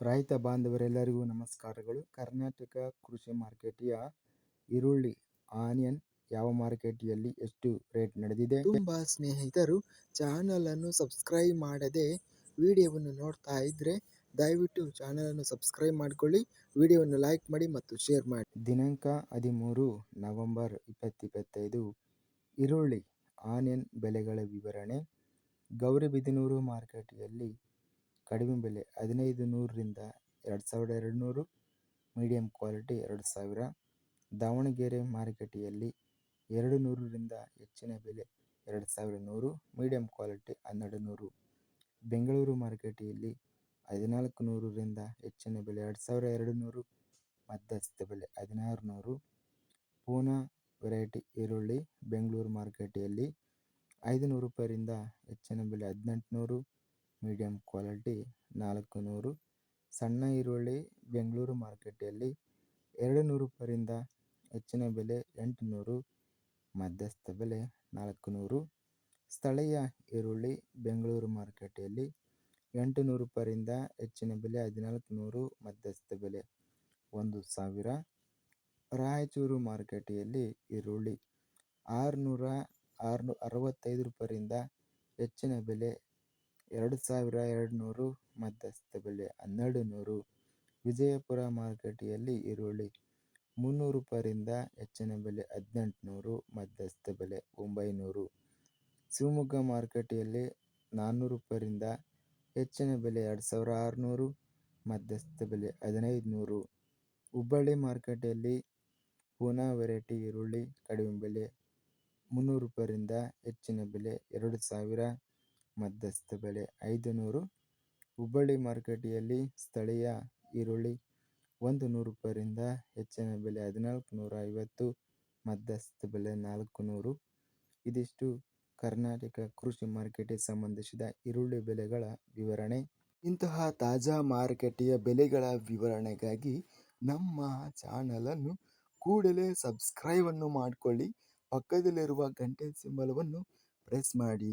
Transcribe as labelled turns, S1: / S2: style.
S1: ರೈತ ಬಾಂಧವರೆಲ್ಲರಿಗೂ ನಮಸ್ಕಾರಗಳು. ಕರ್ನಾಟಕ ಕೃಷಿ ಮಾರ್ಕೆಟಿಯ ಈರುಳ್ಳಿ ಆನಿಯನ್ ಯಾವ ಮಾರುಕಟ್ಟೆಯಲ್ಲಿ ಎಷ್ಟು ರೇಟ್ ನಡೆದಿದೆ?
S2: ತುಂಬ ಸ್ನೇಹಿತರು ಚಾನಲನ್ನು ಸಬ್ಸ್ಕ್ರೈಬ್ ಮಾಡದೆ ವಿಡಿಯೋವನ್ನು ನೋಡ್ತಾ ಇದ್ದರೆ ದಯವಿಟ್ಟು ಚಾನಲನ್ನು ಸಬ್ಸ್ಕ್ರೈಬ್ ಮಾಡಿಕೊಳ್ಳಿ ವಿಡಿಯೋವನ್ನು ಲೈಕ್ ಮಾಡಿ ಮತ್ತು ಶೇರ್ ಮಾಡಿ.
S1: ದಿನಾಂಕ ಹದಿಮೂರು ನವೆಂಬರ್ ಇಪ್ಪತ್ತಿಪ್ಪತ್ತೈದು ಈರುಳ್ಳಿ ಆನಿಯನ್ ಬೆಲೆಗಳ ವಿವರಣೆ. ಗೌರಿಬಿದನೂರು ಮಾರುಕಟ್ಟೆಯಲ್ಲಿ ಕಡಿಮೆ ಬೆಲೆ ಹದಿನೈದು ನೂರರಿಂದ ಎರಡು ಸಾವಿರದ ಎರಡು ನೂರು ಮೀಡಿಯಮ್ ಕ್ವಾಲಿಟಿ ಎರಡು ಸಾವಿರ, ದಾವಣಗೆರೆ ಮಾರುಕಟ್ಟೆಯಲ್ಲಿ ಎರಡು ನೂರರಿಂದ ಹೆಚ್ಚಿನ ಬೆಲೆ ಎರಡು ಸಾವಿರ ನೂರು ಮೀಡಿಯಂ ಕ್ವಾಲಿಟಿ ಹನ್ನೆರಡು ನೂರು, ಬೆಂಗಳೂರು ಮಾರುಕಟ್ಟೆಯಲ್ಲಿ ಹದಿನಾಲ್ಕು ನೂರರಿಂದ ಹೆಚ್ಚಿನ ಬೆಲೆ ಎರಡು ಸಾವಿರ ಎರಡು ನೂರು ಮಧ್ಯಸ್ಥ ಬೆಲೆ ಹದಿನಾರು ನೂರು, ಪೂನಾ ವೆರೈಟಿ ಈರುಳ್ಳಿ ಬೆಂಗಳೂರು ಮಾರುಕಟ್ಟೆಯಲ್ಲಿ ಐದು ನೂರು ರೂಪಾಯಿಯಿಂದ ಹೆಚ್ಚಿನ ಬೆಲೆ ಹದಿನೆಂಟು ನೂರು ಮೀಡಿಯಮ್ ಕ್ವಾಲಿಟಿ ನಾಲ್ಕು ನೂರು ಸಣ್ಣ ಈರುಳ್ಳಿ ಬೆಂಗಳೂರು ಮಾರುಕಟ್ಟೆಯಲ್ಲಿ ಎರಡು ನೂರು ರೂಪಾಯಿಂದ ಹೆಚ್ಚಿನ ಬೆಲೆ ಎಂಟು ನೂರು ಮಧ್ಯಸ್ಥ ಬೆಲೆ ನಾಲ್ಕು ನೂರು ಸ್ಥಳೀಯ ಈರುಳ್ಳಿ ಬೆಂಗಳೂರು ಮಾರುಕಟ್ಟೆಯಲ್ಲಿ ಎಂಟು ನೂರು ರೂಪಾಯಿಂದ ಹೆಚ್ಚಿನ ಬೆಲೆ ಹದಿನಾಲ್ಕು ನೂರು ಮಧ್ಯಸ್ಥ ಬೆಲೆ ಒಂದು ಸಾವಿರ, ರಾಯಚೂರು ಮಾರುಕಟ್ಟೆಯಲ್ಲಿ ಈರುಳ್ಳಿ ಆರುನೂರ ಆರುನೂ ಅರವತ್ತೈದು ರೂಪಾಯಿಂದ ಹೆಚ್ಚಿನ ಬೆಲೆ ಎರಡು ಸಾವಿರ ಎರಡು ನೂರು ಮಧ್ಯಸ್ಥ ಬೆಲೆ ಹನ್ನೆರಡು ನೂರು ವಿಜಯಪುರ ಮಾರುಕಟ್ಟೆಯಲ್ಲಿ ಈರುಳ್ಳಿ ಮುನ್ನೂರು ರೂಪಾಯಿಂದ ಹೆಚ್ಚಿನ ಬೆಲೆ ಹದಿನೆಂಟು ನೂರು ಮಧ್ಯಸ್ಥ ಬೆಲೆ ಒಂಬೈನೂರು. ಶಿವಮೊಗ್ಗ ಮಾರುಕಟ್ಟೆಯಲ್ಲಿ ನಾನ್ನೂರು ರೂಪಾಯಿಯಿಂದ ಹೆಚ್ಚಿನ ಬೆಲೆ ಎರಡು ಸಾವಿರ ಆರುನೂರು ಮಧ್ಯಸ್ಥ ಬೆಲೆ ಹದಿನೈದು ನೂರು ಹುಬ್ಬಳ್ಳಿ ಮಾರುಕಟ್ಟೆಯಲ್ಲಿ ಪೂನಾ ವೆರೈಟಿ ಈರುಳ್ಳಿ ಕಡಿಮೆ ಬೆಲೆ ಮುನ್ನೂರು ರೂಪಾಯಿಂದ ಹೆಚ್ಚಿನ ಬೆಲೆ ಎರಡು ಸಾವಿರ ಮಧ್ಯಸ್ಥ ಬೆಲೆ ಐದು ನೂರು ಹುಬ್ಬಳ್ಳಿ ಮಾರುಕಟ್ಟೆಯಲ್ಲಿ ಸ್ಥಳೀಯ ಈರುಳ್ಳಿ ಒಂದು ನೂರು ರೂಪಾಯಿಯಿಂದ ಹೆಚ್ಚಿನ ಬೆಲೆ ಹದಿನಾಲ್ಕು ನೂರ ಐವತ್ತು ಮಧ್ಯಸ್ಥ ಬೆಲೆ ನಾಲ್ಕು ನೂರು ಇದಿಷ್ಟು ಕರ್ನಾಟಕ ಕೃಷಿ ಮಾರುಕಟ್ಟೆಗೆ ಸಂಬಂಧಿಸಿದ ಈರುಳ್ಳಿ ಬೆಲೆಗಳ ವಿವರಣೆ.
S2: ಇಂತಹ ತಾಜಾ ಮಾರುಕಟ್ಟೆಯ ಬೆಲೆಗಳ ವಿವರಣೆಗಾಗಿ ನಮ್ಮ ಚಾನಲನ್ನು ಕೂಡಲೇ ಸಬ್ಸ್ಕ್ರೈಬನ್ನು ಮಾಡಿಕೊಳ್ಳಿ. ಪಕ್ಕದಲ್ಲಿರುವ ಗಂಟೆ ಸಿಂಬಲವನ್ನು ಪ್ರೆಸ್ ಮಾಡಿ.